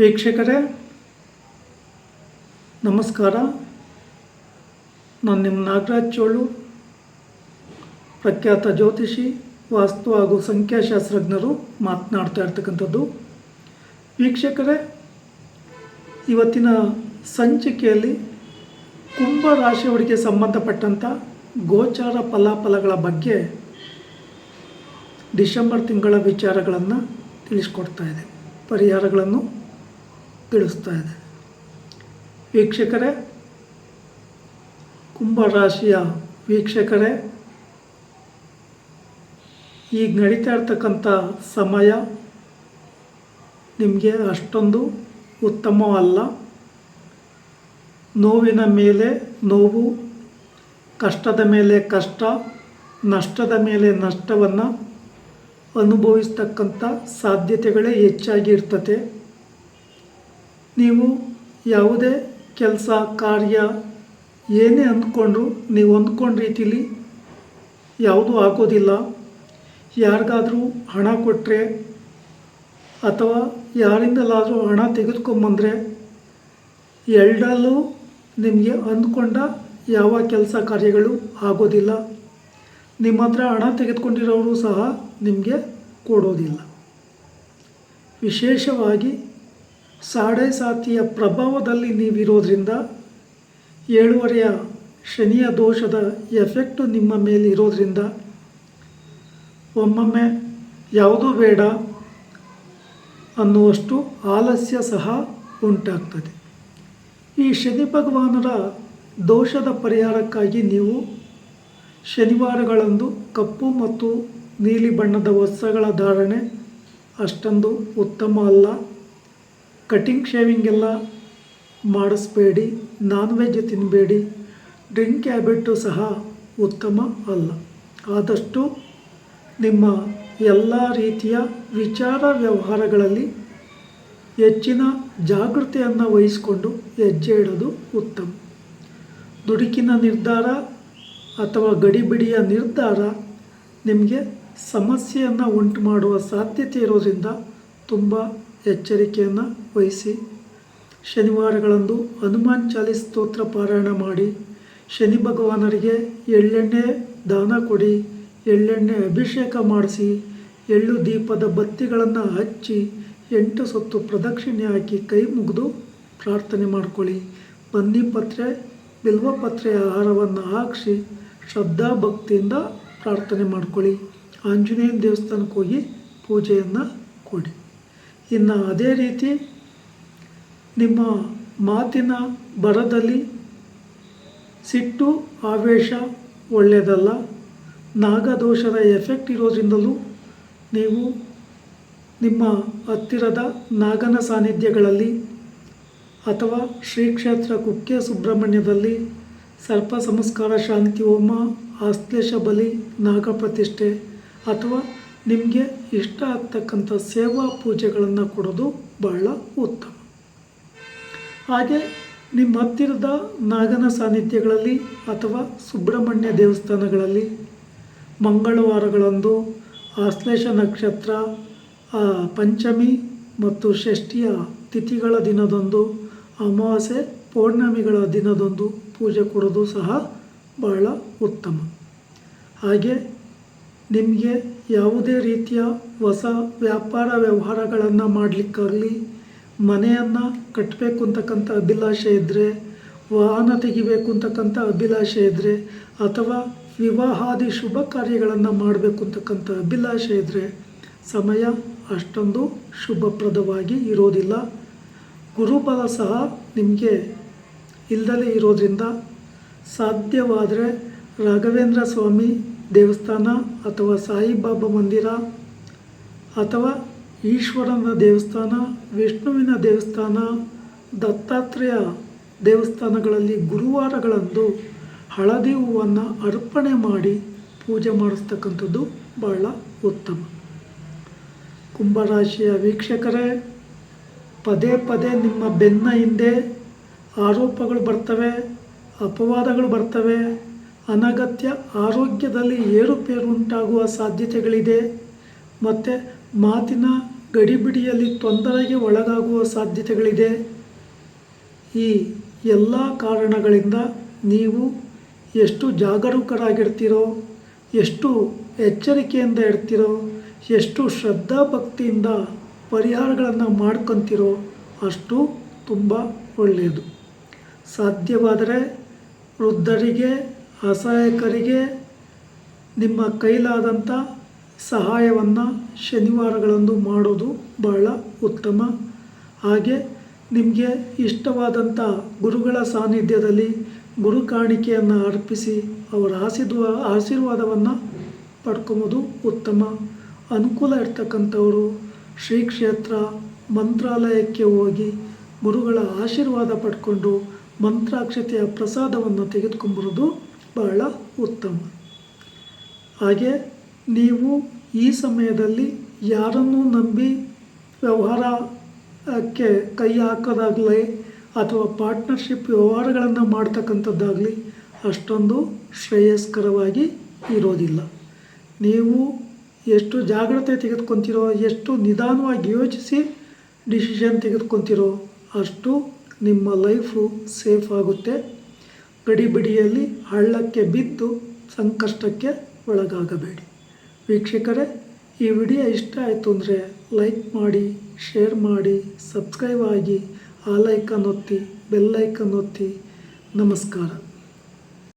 ವೀಕ್ಷಕರೇ, ನಮಸ್ಕಾರ. ನಾನು ನಿಮ್ಮ ನಾಗರಾಜ್ ಚೋಳು, ಪ್ರಖ್ಯಾತ ಜ್ಯೋತಿಷಿ, ವಾಸ್ತು ಹಾಗೂ ಸಂಖ್ಯಾಶಾಸ್ತ್ರಜ್ಞರು ಮಾತನಾಡ್ತಾ ಇರ್ತಕ್ಕಂಥದ್ದು. ವೀಕ್ಷಕರೇ, ಇವತ್ತಿನ ಸಂಚಿಕೆಯಲ್ಲಿ ಕುಂಭ ರಾಶಿಯವರಿಗೆ ಸಂಬಂಧಪಟ್ಟಂಥ ಗೋಚಾರ ಫಲಾಫಲಗಳ ಬಗ್ಗೆ ಡಿಸೆಂಬರ್ ತಿಂಗಳ ವಿಚಾರಗಳನ್ನು ತಿಳಿಸ್ಕೊಡ್ತಾ ಇದೆ ಪರಿಹಾರಗಳನ್ನು ತಿಳಿಸ್ತಾ ಇದೆ. ವೀಕ್ಷಕರೇ, ಕುಂಭರಾಶಿಯ ವೀಕ್ಷಕರೇ ಈಗ ನಡೀತಾ ಇರ್ತಕ್ಕಂಥ ಸಮಯ ನಿಮಗೆ ಅಷ್ಟೊಂದು ಉತ್ತಮವಲ್ಲ. ನೋವಿನ ಮೇಲೆ ನೋವು, ಕಷ್ಟದ ಮೇಲೆ ಕಷ್ಟ, ನಷ್ಟದ ಮೇಲೆ ನಷ್ಟವನ್ನು ಅನುಭವಿಸ್ತಕ್ಕಂಥ ಸಾಧ್ಯತೆಗಳೇ ಹೆಚ್ಚಾಗಿ ಇರ್ತದೆ ನೀವು ಯಾವುದೇ ಕೆಲಸ, ಕಾರ್ಯ ಏನೇ ಅಂದ್ಕೊಂಡ್ರು ನೀವು ಅಂದ್ಕೊಂಡ ರೀತಿಲಿ ಯಾವುದೂ ಆಗೋದಿಲ್ಲ. ಯಾರಿಗಾದರೂ ಹಣ ಕೊಟ್ಟರೆ ಅಥವಾ ಯಾರಿಂದಲಾದರೂ ಹಣ ತೆಗೆದುಕೊಂಬಂದರೆ ಎರಡಲ್ಲೂ ನಿಮಗೆ ಅಂದ್ಕೊಂಡ ಯಾವ ಕೆಲಸ ಕಾರ್ಯಗಳು ಆಗೋದಿಲ್ಲ. ನಿಮ್ಮ ಹತ್ರ ಹಣ ತೆಗೆದುಕೊಂಡಿರೋರು ಸಹ ನಿಮಗೆ ಕೊಡೋದಿಲ್ಲ. ವಿಶೇಷವಾಗಿ ಸಾಡೆ ಸಾತಿಯ ಪ್ರಭಾವದಲ್ಲಿ ನೀವಿರೋದ್ರಿಂದ ಏಳುವರೆಯ ಶನಿಯ ದೋಷದ ಎಫೆಕ್ಟು ನಿಮ್ಮ ಮೇಲೆ ಇರೋದ್ರಿಂದ ಒಮ್ಮೊಮ್ಮೆ ಯಾವುದೂ ಬೇಡ ಅನ್ನುವಷ್ಟು ಆಲಸ್ಯ ಸಹ ಉಂಟಾಗ್ತದೆ. ಈ ಶನಿ ಭಗವಾನರ ದೋಷದ ಪರಿಹಾರಕ್ಕಾಗಿ ನೀವು ಶನಿವಾರಗಳಂದು ಕಪ್ಪು ಮತ್ತು ನೀಲಿ ಬಣ್ಣದ ವಸ್ತ್ರಗಳ ಧಾರಣೆ ಅಷ್ಟೊಂದು ಉತ್ತಮ ಅಲ್ಲ. ಕಟಿಂಗ್ ಶೇವಿಂಗ್ ಎಲ್ಲ ಮಾಡಿಸ್ಬೇಡಿ ನಾನ್ ವೆಜ್ ತಿನ್ನಬೇಡಿ ಡ್ರಿಂಕ್ ಹ್ಯಾಬಿಟ್ಟು ಸಹ ಉತ್ತಮ ಅಲ್ಲ. ಆದಷ್ಟು ನಿಮ್ಮ ಎಲ್ಲ ರೀತಿಯ ವಿಚಾರ ವ್ಯವಹಾರಗಳಲ್ಲಿ ಹೆಚ್ಚಿನ ಜಾಗೃತಿಯನ್ನು ವಹಿಸಿಕೊಂಡು ಹೆಜ್ಜೆ ಇಡೋದು ಉತ್ತಮ. ದುಡುಕಿನ ನಿರ್ಧಾರ ಅಥವಾ ಗಡಿಬಿಡಿಯ ನಿರ್ಧಾರ ನಿಮಗೆ ಸಮಸ್ಯೆಯನ್ನು ಉಂಟು ಮಾಡುವ ಸಾಧ್ಯತೆ ಇರೋದ್ರಿಂದ ತುಂಬ ಎಚ್ಚರಿಕೆಯನ್ನು ವಹಿಸಿ ಶನಿವಾರಗಳಂದು ಹನುಮಾನ್ ಚಾಲಿಸ್ ಸ್ತೋತ್ರ ಪಾರಾಯಣ ಮಾಡಿ ಶನಿ ಭಗವಾನರಿಗೆ ಎಳ್ಳೆಣ್ಣೆ ದಾನ ಕೊಡಿ, ಎಳ್ಳೆಣ್ಣೆ ಅಭಿಷೇಕ ಮಾಡಿಸಿ, ಎಳ್ಳು ದೀಪದ ಬತ್ತಿಗಳನ್ನು ಹಚ್ಚಿ, ಎಂಟು ಸೊತ್ತು ಪ್ರದಕ್ಷಿಣೆ ಹಾಕಿ ಕೈ ಮುಗಿದು ಪ್ರಾರ್ಥನೆ ಮಾಡಿಕೊಳ್ಳಿ. ಬನ್ನಿ ಪತ್ರೆ ಬಿಲ್ವಪತ್ರೆಯ ಆಹಾರವನ್ನು ಹಾಕಿಸಿ ಶ್ರದ್ಧಾ ಭಕ್ತಿಯಿಂದ ಪ್ರಾರ್ಥನೆ ಮಾಡ್ಕೊಳ್ಳಿ. ಆಂಜನೇಯನ ದೇವಸ್ಥಾನಕ್ಕೆ ಹೋಗಿ ಪೂಜೆಯನ್ನು ಕೊಡಿ. ಇನ್ನು ಅದೇ ರೀತಿ ನಿಮ್ಮ ಮಾತಿನ ಬರದಲ್ಲಿ ಸಿಟ್ಟು, ಆವೇಶ ಒಳ್ಳೆಯದಲ್ಲ. ನಾಗದೋಷದ ಎಫೆಕ್ಟ್ ಇರೋದ್ರಿಂದಲೂ ನೀವು ನಿಮ್ಮ ಹತ್ತಿರದ ನಾಗನ ಸಾನ್ನಿಧ್ಯಗಳಲ್ಲಿ ಅಥವಾ ಶ್ರೀ ಕ್ಷೇತ್ರ ಕುಕ್ಕೆ ಸುಬ್ರಹ್ಮಣ್ಯದಲ್ಲಿ ಸರ್ಪ ಸಂಸ್ಕಾರ, ಶಾಂತಿ, ಹೋಮ, ಆಶ್ಲೇಷ, ಬಲಿ ನಾಗಪ್ರತಿಷ್ಠೆ ಅಥವಾ ನಿಮಗೆ ಇಷ್ಟ ಆಗ್ತಕ್ಕಂಥ ಸೇವಾ ಪೂಜೆಗಳನ್ನು ಕೊಡೋದು ಬಹಳ ಉತ್ತಮ. ಹಾಗೆ ನಿಮ್ಮ ಹತ್ತಿರದ ನಾಗನ ಸಾನ್ನಿಧ್ಯಗಳಲ್ಲಿ ಅಥವಾ ಸುಬ್ರಹ್ಮಣ್ಯ ದೇವಸ್ಥಾನಗಳಲ್ಲಿ ಮಂಗಳವಾರಗಳಂದು ಆಶ್ಲೇಷ ನಕ್ಷತ್ರ ಪಂಚಮಿ ಮತ್ತು ಷಷ್ಠಿಯ ತಿಥಿಗಳ ದಿನದಂದು, ಅಮಾವಾಸ್ಯೆ ಪೌರ್ಣಮಿಗಳ ದಿನದಂದು ಪೂಜೆ ಕೊಡೋದು ಸಹ ಬಹಳ ಉತ್ತಮ. ಹಾಗೆ ನಿಮಗೆ ಯಾವುದೇ ರೀತಿಯ ಹೊಸ ವ್ಯಾಪಾರ ವ್ಯವಹಾರಗಳನ್ನು ಮಾಡಲಿಕ್ಕಾಗಲಿ, ಮನೆಯನ್ನು ಕಟ್ಟಬೇಕು ಅಂತಕ್ಕಂಥ ಅಭಿಲಾಷೆ ಇದ್ದರೆ ವಾಹನ ತೆಗಿಬೇಕು ಅಂತಕ್ಕಂಥ ಅಭಿಲಾಷೆ ಇದ್ದರೆ ಅಥವಾ ವಿವಾಹಾದಿ ಶುಭ ಕಾರ್ಯಗಳನ್ನು ಮಾಡಬೇಕು ಅಂತಕ್ಕಂಥ ಅಭಿಲಾಷೆ ಇದ್ದರೆ ಸಮಯ ಅಷ್ಟೊಂದು ಶುಭಪ್ರದವಾಗಿ ಇರೋದಿಲ್ಲ. ಗುರುಬಲ ಸಹ ನಿಮಗೆ ಇಲ್ಲದಲೇ ಇರೋದರಿಂದ ಸಾಧ್ಯವಾದರೆ ರಾಘವೇಂದ್ರ ಸ್ವಾಮಿ ದೇವಸ್ಥಾನ ಅಥವಾ ಸಾಯಿಬಾಬಾ ಮಂದಿರ ಅಥವಾ ಈಶ್ವರನ ದೇವಸ್ಥಾನ, ವಿಷ್ಣುವಿನ ದೇವಸ್ಥಾನ, ದತ್ತಾತ್ರೇಯ ದೇವಸ್ಥಾನಗಳಲ್ಲಿ ಗುರುವಾರಗಳಂದು ಹಳದಿ ಹೂವನ್ನು ಅರ್ಪಣೆ ಮಾಡಿ ಪೂಜೆ ಮಾಡಿಸ್ತಕ್ಕಂಥದ್ದು ಬಹಳ ಉತ್ತಮ. ಕುಂಭರಾಶಿಯ ವೀಕ್ಷಕರೇ, ಪದೇ ಪದೇ ನಿಮ್ಮ ಬೆನ್ನ ಹಿಂದೆ ಆರೋಪಗಳು ಬರ್ತವೆ, ಅಪವಾದಗಳು ಬರ್ತವೆ ಅನಗತ್ಯ ಆರೋಗ್ಯದಲ್ಲಿ ಏರುಪೇರು ಉಂಟಾಗುವ ಸಾಧ್ಯತೆಗಳಿದೆ. ಮತ್ತು ಮಾತಿನ ಗಡಿಬಿಡಿಯಲ್ಲಿ ತೊಂದರೆಗೆ ಒಳಗಾಗುವ ಸಾಧ್ಯತೆಗಳಿದೆ. ಈ ಎಲ್ಲ ಕಾರಣಗಳಿಂದ ನೀವು ಎಷ್ಟು ಜಾಗರೂಕರಾಗಿರ್ತೀರೋ, ಎಷ್ಟು ಎಚ್ಚರಿಕೆಯಿಂದ ಇರ್ತೀರೋ, ಎಷ್ಟು ಶ್ರದ್ಧಾ ಭಕ್ತಿಯಿಂದ ಪರಿಹಾರಗಳನ್ನು ಮಾಡ್ಕೊತಿರೋ ಅಷ್ಟು ತುಂಬ ಒಳ್ಳೆಯದು. ಸಾಧ್ಯವಾದರೆ ವೃದ್ಧರಿಗೆ ಅಸಹಾಯಕರಿಗೆ ನಿಮ್ಮ ಕೈಲಾದಂಥ ಸಹಾಯವನ್ನು ಶನಿವಾರಗಳಂದು ಮಾಡೋದು ಬಹಳ ಉತ್ತಮ. ಹಾಗೆ ನಿಮಗೆ ಇಷ್ಟವಾದಂಥ ಗುರುಗಳ ಸಾನ್ನಿಧ್ಯದಲ್ಲಿ ಗುರು ಕಾಣಿಕೆಯನ್ನು ಅರ್ಪಿಸಿ ಅವರ ಆಶೀರ್ವ, ಆಶೀರ್ವಾದವನ್ನು ಪಡ್ಕೊಬೋದು ಉತ್ತಮ. ಅನುಕೂಲ ಇರ್ತಕ್ಕಂಥವರು ಶ್ರೀ ಕ್ಷೇತ್ರ ಮಂತ್ರಾಲಯಕ್ಕೆ ಹೋಗಿ ಗುರುಗಳ ಆಶೀರ್ವಾದ ಪಡ್ಕೊಂಡು ಮಂತ್ರಾಕ್ಷತೆಯ ಪ್ರಸಾದವನ್ನು ತೆಗೆದುಕೊಂಬರೋದು ಬಹಳ ಉತ್ತಮ. ಹಾಗೆ ನೀವು ಈ ಸಮಯದಲ್ಲಿ ಯಾರನ್ನು ನಂಬಿ ವ್ಯವಹಾರಕ್ಕೆ ಕೈ ಹಾಕೋದಾಗಲಿ ಅಥವಾ ಪಾರ್ಟ್ನರ್ಶಿಪ್ ವ್ಯವಹಾರಗಳನ್ನು ಮಾಡ್ತಕ್ಕಂಥದ್ದಾಗಲಿ ಅಷ್ಟೊಂದು ಶ್ರೇಯಸ್ಕರವಾಗಿ ಇರೋದಿಲ್ಲ. ನೀವು ಎಷ್ಟು ಜಾಗ್ರತೆ ತೆಗೆದುಕೊಂತಿರೋ, ಎಷ್ಟು ನಿಧಾನವಾಗಿ ಯೋಚಿಸಿ ಡಿಸಿಷನ್ ತೆಗೆದುಕೊಂತಿರೋ ಅಷ್ಟು ನಿಮ್ಮ ಲೈಫು ಸೇಫ್ ಆಗುತ್ತೆ. ಗಡಿಬಿಡಿಯಲ್ಲಿ ಹಳ್ಳಕ್ಕೆ ಬಿದ್ದು ಸಂಕಷ್ಟಕ್ಕೆ ಒಳಗಾಗಬೇಡಿ. ವೀಕ್ಷಕರೇ, ಈ ವಿಡಿಯೋ ಇಷ್ಟ ಆಯಿತು ಅಂದರೆ ಲೈಕ್ ಮಾಡಿ, ಶೇರ್ ಮಾಡಿ, ಸಬ್ಸ್ಕ್ರೈಬ್ ಆಗಿ, ಆ ಲೈಕನ್ ಒತ್ತಿ ಬೆಲ್ಲೈಕನ್ ಒತ್ತಿ. ನಮಸ್ಕಾರ.